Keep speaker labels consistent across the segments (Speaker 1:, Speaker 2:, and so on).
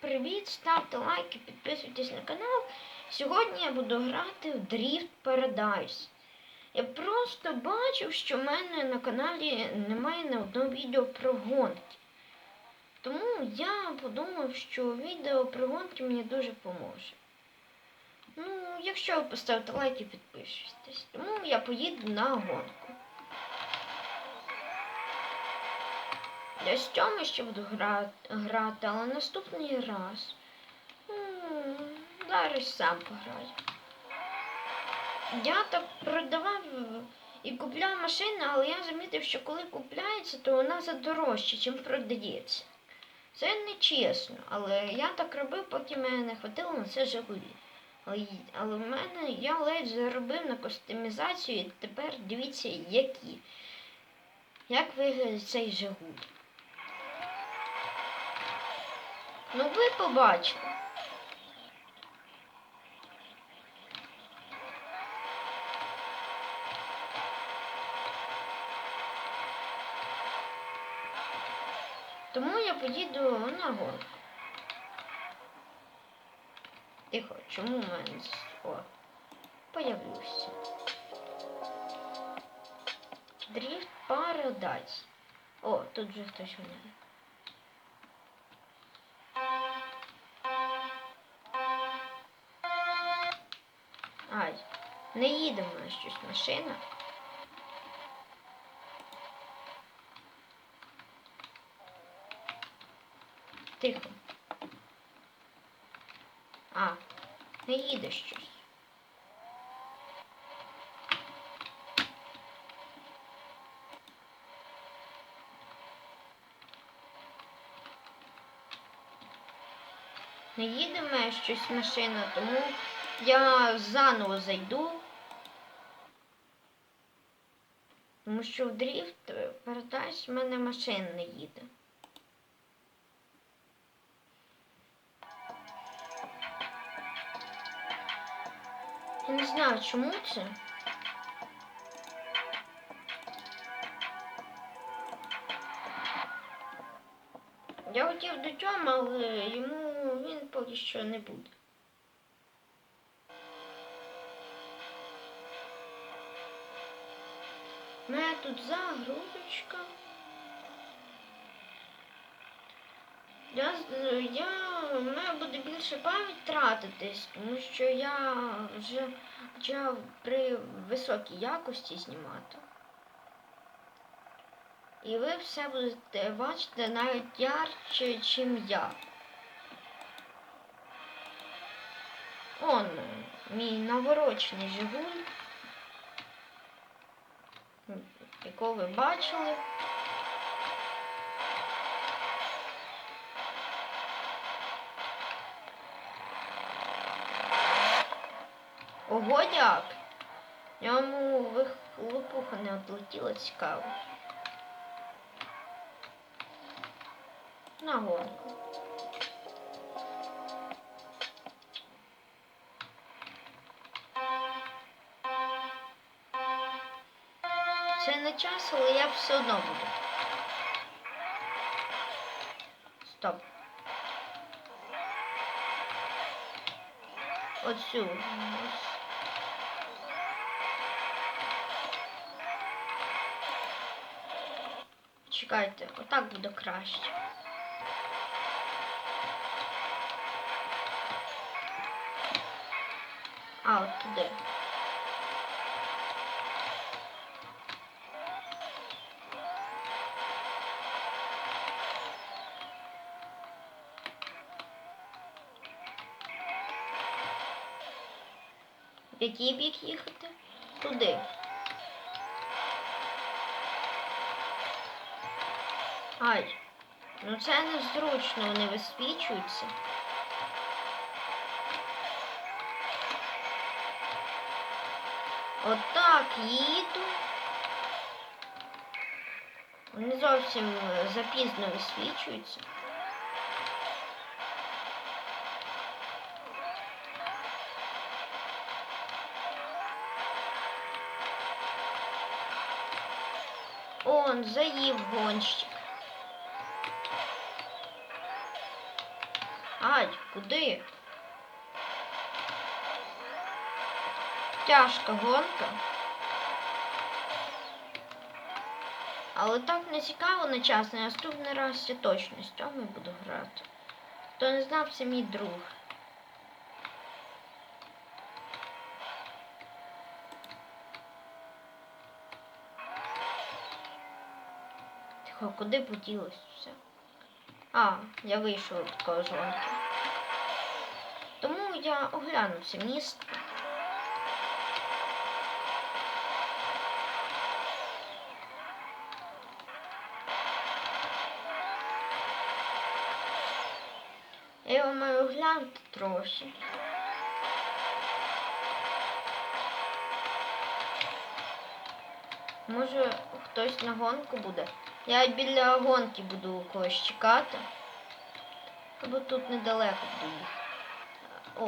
Speaker 1: привіт! Ставте лайки, підписуйтесь на канал. Сьогодні я буду грати в Drift Paradise. Я просто бачив, що в мене на каналі немає ні одного відео про гонки. Тому я подумав, що відео про гонки мені дуже поможе. Ну, якщо ви поставите лайк і підпишетесь, тому я поїду на гонку. Я з цьому ще буду грати, але наступний раз. М, Зараз сам пограю. Я так продавав і купляв машину, але я замітив, що коли купляється, то вона задорожча, ніж продається. Це не чесно, але я так робив, поки мене не хватило на це Жигулі. Але, але в мене я ледь заробив на костюмізацію, і тепер дивіться, які. Як виглядає цей Жигуль. Ну ви побачили. Тому я поїду на гонку. Тихо, чому в мене О, появився. Дріфт Paradise. О, тут вже хтось гуляє. Не їде в мене щось машина. Тихо. А, не їде щось. Не їде в мене щось машина, тому я заново зайду. Тому що в дріфт передач в мене машина не їде. Я не знаю, чому це. Я хотів до Тьома, але йому він поки що не буде. У мене тут загрузочка. Я, я, в мене буде більше пам'ять тратитись, тому що я вже почав при високій якості знімати. І ви все будете бачити навіть ярче, чим я. Он мій наворочений Жигуль, ви бачили. Ого, як! Йому лопуха не отлетіла цікаво. На гонку. Це не час, але я все одно буду. Стоп. Оцю. Чекайте, отак буде краще. А, от туди. В який бік їхати? Туди. Ай, ну це незручно, вони висвічуються. Отак їду. Вони зовсім запізно висвічуються. Он заїв гонщик. Ай, куди? Тяжка гонка. Але так не цікаво на час. На наступний раз я точно з цьому буду грати. Хто не знав, це мій друг. Тихо, куди поділось все? А, я вийшов від зонки. Тому я огляну це місто. Я його маю оглянути трохи. Може хтось на гонку буде. Я біля гонки буду когось чекати. Або тут недалеко буду.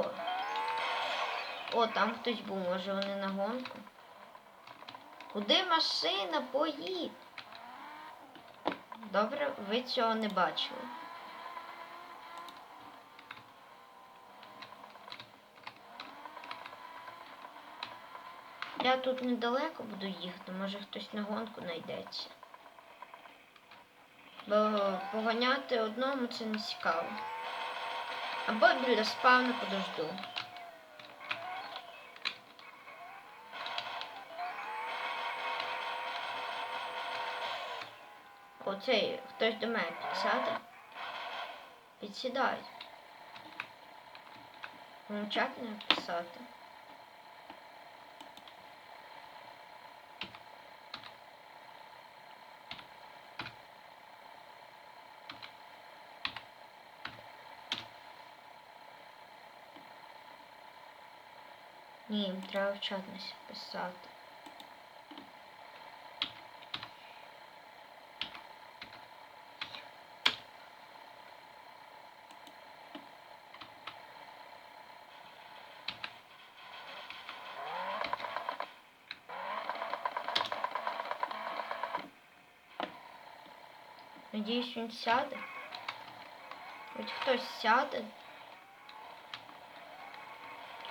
Speaker 1: О. О, там хтось був, може вони на гонку. Куди машина? Поїдь. Добре, ви цього не бачили. Я тут недалеко буду їхати, може хтось на гонку знайдеться. Бо поганяти одному це не цікаво. Або біля спавну подожду. Оцей хтось до мене підсяде. Підсідай. Мовчать не писати. Ні, їм треба в чат не писати. Надіюсь, він сяде. Хоч хтось сяде.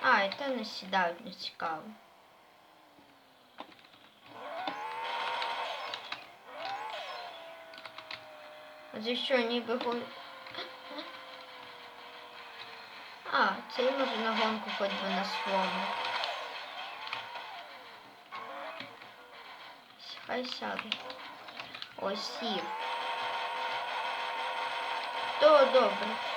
Speaker 1: А, і те не сідають, не цікаво. А за що ніби го... А, цей може на гонку хоч би на своєму. Хай сяде. Ось сів. То добре.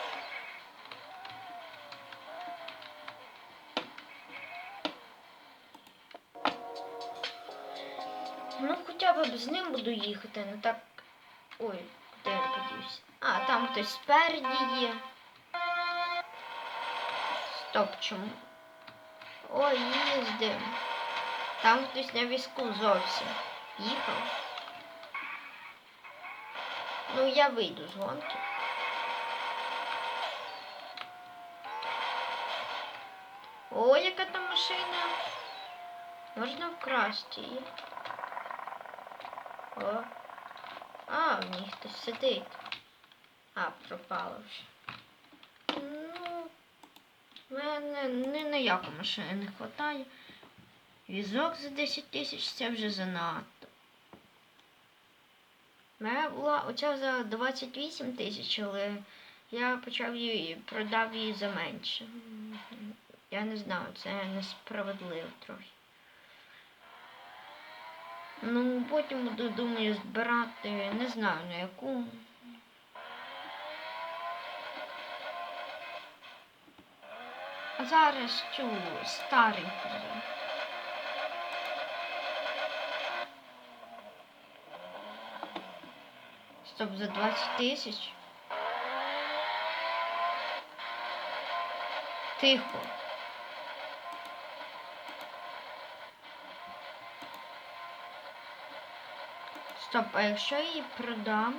Speaker 1: Хоча б з ним буду їхати, не так. Ой, куди я подівся? А, там хтось спереді є. Стоп, чому? Ой, їздим. Там хтось на візку зовсім. Їхав. Ну, я вийду з гонки. О, яка там машина. Можна вкрасти її. О. А, в ній хтось сидить. А, пропало вже. Ну, мене ні на яку машину не вистачає. Візок за 10 тисяч це вже занадто. У мене була оця за 28 тисяч, але я почав її продав її за менше. Я не знаю, це несправедливо трохи. Ну, потім буду, думаю, збирати, не знаю на яку. А зараз цю стареньку. Стоп, за 20 тисяч. Тихо. Стоп, а якщо я її продам?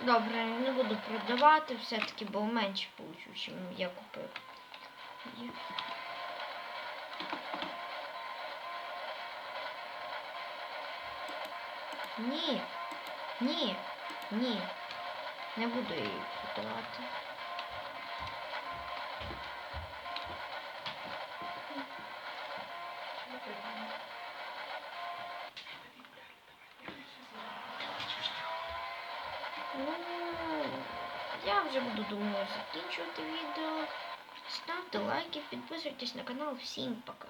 Speaker 1: Добре, не буду продавати все-таки, бо менше получу, чим я купив. Ні. Ні. Ні. Не буду її продавати. Я буду думаю закінчувати відео. Ставте лайки, підписуйтесь на канал. Всім пока.